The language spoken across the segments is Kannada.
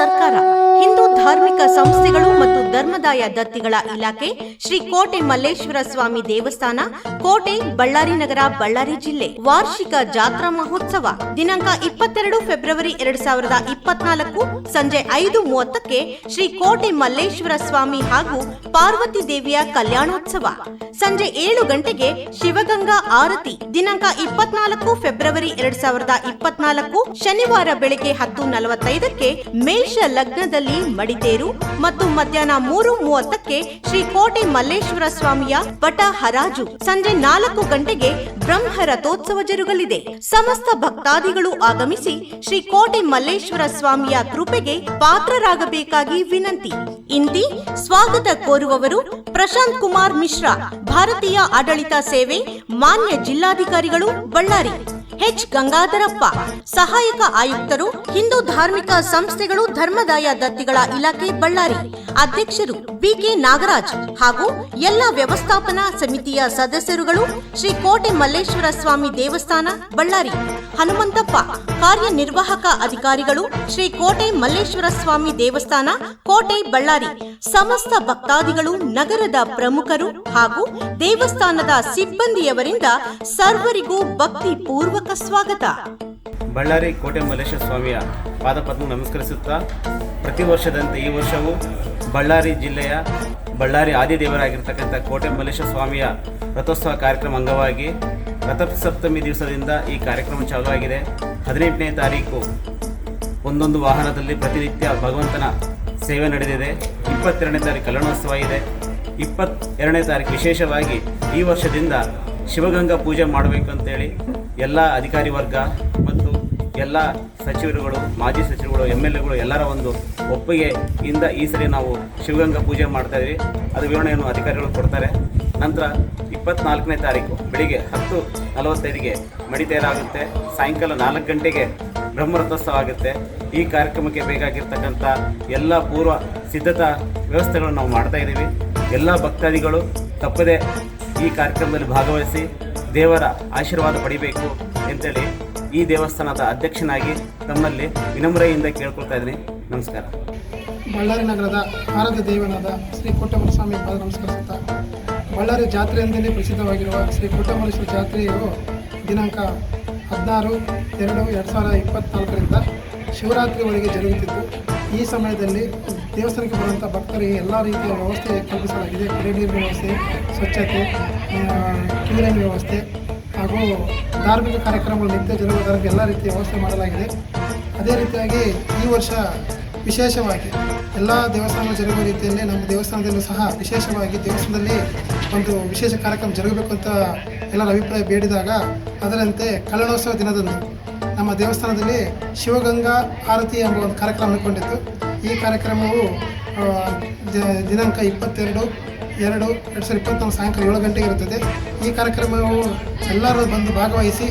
ಸರ್ಕಾರ ಹಿಂದೂ ಧಾರ್ಮಿಕ ಸಂಸ್ಥೆಗಳು ಮತ್ತು ಧರ್ಮದಾಯ ದತ್ತಿಗಳ ಇಲಾಖೆ, ಶ್ರೀ ಕೋಟೆ ಮಲ್ಲೇಶ್ವರ ಸ್ವಾಮಿ ದೇವಸ್ಥಾನ, ಕೋಟೆ ಬಳ್ಳಾರಿ ನಗರ ಬಳ್ಳಾರಿ ಜಿಲ್ಲೆ. ವಾರ್ಷಿಕ ಜಾತ್ರಾ ಮಹೋತ್ಸವ ದಿನಾಂಕ ಇಪ್ಪತ್ತೆರಡು ಫೆಬ್ರವರಿ ಎರಡ್ ಸಾವಿರದ ಇಪ್ಪತ್ನಾಲ್ಕು ಸಂಜೆ ಐದು ಮೂವತ್ತಕ್ಕೆ ಶ್ರೀ ಕೋಟೆ ಮಲ್ಲೇಶ್ವರ ಸ್ವಾಮಿ ಹಾಗೂ ಪಾರ್ವತಿ ದೇವಿಯ ಕಲ್ಯಾಣೋತ್ಸವ. ಸಂಜೆ ಏಳು ಗಂಟೆಗೆ ಶಿವಗಂಗಾ ಆರತಿ ದಿನಾಂಕ ಇಪ್ಪತ್ನಾಲ್ಕು ಫೆಬ್ರವರಿ ಎರಡ್ ಸಾವಿರದ ಇಪ್ಪತ್ನಾಲ್ಕು ಶನಿವಾರ ಬೆಳಗ್ಗೆ ಹತ್ತು ನಲವತ್ತೈದಕ್ಕೆ ಮೇಷ ಲಗ್ನದಲ್ಲಿ ಮಡಿತೇರು ಮತ್ತು ಮಧ್ಯಾಹ್ನ ಮೂರು ಮೂವತ್ತಕ್ಕೆ ಶ್ರೀ ಕೋಟೆ ಮಲ್ಲೇಶ್ವರ ಸ್ವಾಮಿಯ ಪಟ ಹರಾಜು ಸಂಜೆ ನಾಲ್ಕು ಗಂಟೆಗೆ ಬ್ರಹ್ಮ ರಥೋತ್ಸವ ಜರುಗಲಿದೆ. ಸಮಸ್ತ ಭಕ್ತಾದಿಗಳು ಆಗಮಿಸಿ ಶ್ರೀ ಕೋಟೆ ಮಲ್ಲೇಶ್ವರ ಸ್ವಾಮಿಯ ಕೃಪೆಗೆ ಪಾತ್ರರಾಗಬೇಕಾಗಿ ವಿನಂತಿ. ಇಂತಿ ಸ್ವಾಗತ ಕೋರುವವರು ಪ್ರಶಾಂತ್ ಕುಮಾರ್ ಮಿಶ್ರಾ, ಭಾರತೀಯ ಆಡಳಿತ ಸೇವೆ, ಮಾನ್ಯ ಜಿಲ್ಲಾಧಿಕಾರಿಗಳು, ಬಳ್ಳಾರಿ. ಎಚ್ ಗಂಗಾಧರಪ್ಪ. ಸಹಾಯಕ ಆಯುಕ್ತರು, ಹಿಂದೂ ಧಾರ್ಮಿಕ ಸಂಸ್ಥೆಗಳು, ಧರ್ಮದಾಯ ದತ್ತಿಗಳ ಇಲಾಖೆ ಬಳ್ಳಾರಿ. ಅಧ್ಯಕ್ಷರು ಬಿಕೆ ನಾಗರಾಜ್ ಹಾಗೂ ಎಲ್ಲ ವ್ಯವಸ್ಥಾಪನಾ ಸಮಿತಿಯ ಸದಸ್ಯರುಗಳು ಶ್ರೀ ಕೋಟೆ ಮಲ್ಲೇಶ್ವರ ಸ್ವಾಮಿ ದೇವಸ್ಥಾನ, ಬಳ್ಳಾರಿ. ಹನುಮಂತಪ್ಪ, ಕಾರ್ಯನಿರ್ವಾಹಕ ಅಧಿಕಾರಿಗಳು ಶ್ರೀ ಕೋಟೆ ಮಲ್ಲೇಶ್ವರ ಸ್ವಾಮಿ ದೇವಸ್ಥಾನ, ಕೋಟೆ, ಬಳ್ಳಾರಿ. ಸಮಸ್ತ ಭಕ್ತಾದಿಗಳು, ನಗರದ ಪ್ರಮುಖರು ಹಾಗೂ ದೇವಸ್ಥಾನದ ಸಿಬ್ಬಂದಿಯವರಿಂದ ಸರ್ವರಿಗೂ ಭಕ್ತಿ ಸ್ವಾಗತ. ಬಳ್ಳಾರಿ ಕೋಟೆ ಮಲ್ಲೇಶ್ವರ ಸ್ವಾಮಿಯ ಪಾದಪದ್ಮ ನಮಸ್ಕರಿಸುತ್ತಾ ಪ್ರತಿ ವರ್ಷದಂತೆ ಈ ವರ್ಷವೂ ಬಳ್ಳಾರಿ ಜಿಲ್ಲೆಯ ಬಳ್ಳಾರಿ ಆದಿದೇವರಾಗಿರ್ತಕ್ಕಂಥ ಕೋಟೆ ಮಲ್ಲೇಶ್ವರ ಸ್ವಾಮಿಯ ರಥೋತ್ಸವ ಕಾರ್ಯಕ್ರಮ ಅಂಗವಾಗಿ ರಥಸಪ್ತಮಿ ದಿವಸದಿಂದ ಈ ಕಾರ್ಯಕ್ರಮ ಚಾಲುವಾಗಿದೆ. ಹದಿನೆಂಟನೇ ತಾರೀಕು ಒಂದೊಂದು ವಾಹನದಲ್ಲಿ ಪ್ರತಿನಿತ್ಯ ಭಗವಂತನ ಸೇವೆ ನಡೆದಿದೆ. ಇಪ್ಪತ್ತೆರಡನೇ ತಾರೀಕು ಕಲ್ಯಾಣೋತ್ಸವ ಇದೆ ಇಪ್ಪತ್ತೆರಡನೇ ತಾರೀಕು ವಿಶೇಷವಾಗಿ ಈ ವರ್ಷದಿಂದ ಶಿವಗಂಗಾ ಪೂಜೆ ಮಾಡಬೇಕು ಅಂತೇಳಿ ಎಲ್ಲ ಅಧಿಕಾರಿ ವರ್ಗ ಮತ್ತು ಎಲ್ಲ ಸಚಿವರುಗಳು, ಮಾಜಿ ಸಚಿವರುಗಳು ಎಂ ಎಲ್ ಎಗಳು ಎಲ್ಲರ ಒಂದು ಒಪ್ಪಿಗೆಯಿಂದ ಈ ಸರಿ ನಾವು ಶಿವಗಂಗಾ ಪೂಜೆ ಮಾಡ್ತಾ ಇದ್ವಿ. ಅದು ವಿವರಣೆಯನ್ನು ಅಧಿಕಾರಿಗಳು ಕೊಡ್ತಾರೆ. ನಂತರ ಇಪ್ಪತ್ನಾಲ್ಕನೇ ತಾರೀಕು ಬೆಳಿಗ್ಗೆ ಹತ್ತು ನಲವತ್ತೈದಿಗೆ ಮಡಿತೇರಾಗುತ್ತೆ. ಸಾಯಂಕಾಲ ನಾಲ್ಕು ಗಂಟೆಗೆ ಬ್ರಹ್ಮರಥೋತ್ಸವ ಆಗುತ್ತೆ. ಈ ಕಾರ್ಯಕ್ರಮಕ್ಕೆ ಬೇಕಾಗಿರ್ತಕ್ಕಂಥ ಎಲ್ಲ ಪೂರ್ವ ಸಿದ್ಧತಾ ವ್ಯವಸ್ಥೆಗಳನ್ನು ನಾವು ಮಾಡ್ತಾ ಇದ್ದೀವಿ. ಎಲ್ಲ ಭಕ್ತಾದಿಗಳು ತಪ್ಪದೆ ಈ ಕಾರ್ಯಕ್ರಮದಲ್ಲಿ ಭಾಗವಹಿಸಿ ದೇವರ ಆಶೀರ್ವಾದ ಪಡಿಬೇಕು ಅಂತೇಳಿ ಈ ದೇವಸ್ಥಾನದ ಅಧ್ಯಕ್ಷನಾಗಿ ತಮ್ಮಲ್ಲಿ ವಿನಮ್ರೆಯಿಂದ ಕೇಳ್ಕೊಳ್ತಾ ಇದ್ದೀನಿ. ನಮಸ್ಕಾರ. ಬಳ್ಳಾರಿ ನಗರದ ಭಾರತ ದೇವನಾದ ಶ್ರೀ ಕೋಟಮಸ್ವಾಮಿ ಪಾದ ನಮಸ್ಕರಿಸುತ್ತಾ, ಬಳ್ಳಾರಿ ಜಾತ್ರೆ ಎಂದೇ ಪ್ರಸಿದ್ಧವಾಗಿರುವ ಶ್ರೀ ಕೋಟಮಲ್ಲೇಶ್ವರ ಜಾತ್ರೆಯು ದಿನಾಂಕ ಹದಿನಾರು ಎರಡು ಎರಡು ಸಾವಿರದ ಇಪ್ಪತ್ತ್ನಾಲ್ಕರಿಂದ ಶಿವರಾತ್ರಿವರೆಗೆ ಜರುಗುತ್ತಿದ್ದು ಈ ಸಮಯದಲ್ಲಿ ದೇವಸ್ಥಾನಕ್ಕೆ ಬರುವಂಥ ಭಕ್ತರಿಗೆ ಎಲ್ಲ ರೀತಿಯ ವ್ಯವಸ್ಥೆ ಕಲ್ಪಿಸಲಾಗಿದೆ. ಕುಡಿಯ ನೀರಿನ ವ್ಯವಸ್ಥೆ, ಸ್ವಚ್ಛತೆ ಕ್ಲೀನಿಂಗ್ ಲೈನ್ ವ್ಯವಸ್ಥೆ ಹಾಗೂ ಧಾರ್ಮಿಕ ಕಾರ್ಯಕ್ರಮಗಳು ನಿತ್ಯ ಜನಗಳಿಗೆ ಎಲ್ಲ ರೀತಿಯ ವ್ಯವಸ್ಥೆ ಮಾಡಲಾಗಿದೆ. ಅದೇ ರೀತಿಯಾಗಿ ಈ ವರ್ಷ ವಿಶೇಷವಾಗಿ ಎಲ್ಲ ದೇವಸ್ಥಾನ ಜರುಗುವ ರೀತಿಯಲ್ಲಿ ನಮ್ಮ ದೇವಸ್ಥಾನದಲ್ಲೂ ಸಹ ವಿಶೇಷವಾಗಿ ದೇವಸ್ಥಾನದಲ್ಲಿ ಒಂದು ವಿಶೇಷ ಕಾರ್ಯಕ್ರಮ ಜರುಗಬೇಕು ಅಂತ ಎಲ್ಲರ ಅಭಿಪ್ರಾಯ ಬೇಡಿದಾಗ ಅದರಂತೆ ಕಲ್ಯಾಣೋತ್ಸವ ದಿನದಂದು ನಮ್ಮ ದೇವಸ್ಥಾನದಲ್ಲಿ ಶಿವಗಂಗಾ ಆರತಿ ಎಂಬ ಒಂದು ಕಾರ್ಯಕ್ರಮ ಹಮ್ಮಿಕೊಂಡಿತ್ತು ಈ ಕಾರ್ಯಕ್ರಮವು ದಿನಾಂಕ ಇಪ್ಪತ್ತೆರಡು, ಎರಡು ಎರಡು ಸಾವಿರದ ಇಪ್ಪತ್ತೊಂದು ಸಾಯಂಕಾಲ ಏಳು ಗಂಟೆಗೆ ಇರುತ್ತದೆ. ಈ ಕಾರ್ಯಕ್ರಮವು ಎಲ್ಲರೂ ಬಂದು ಭಾಗವಹಿಸಿ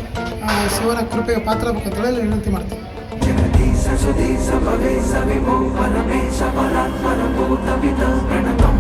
ಶಿವನ ಕೃಪೆಗೆ ಪಾತ್ರಬೇಕಂತೇಳಿ ವಿನಂತಿ ಮಾಡ್ತೀವಿ. ಸಸುದಿ ಸಭವೇ ಸವಿಭೋ ಪರಮೇಶ ಸಬಲಾತ್ಮನ ಭೂತ ಪಿತ ಪ್ರಣತಂ.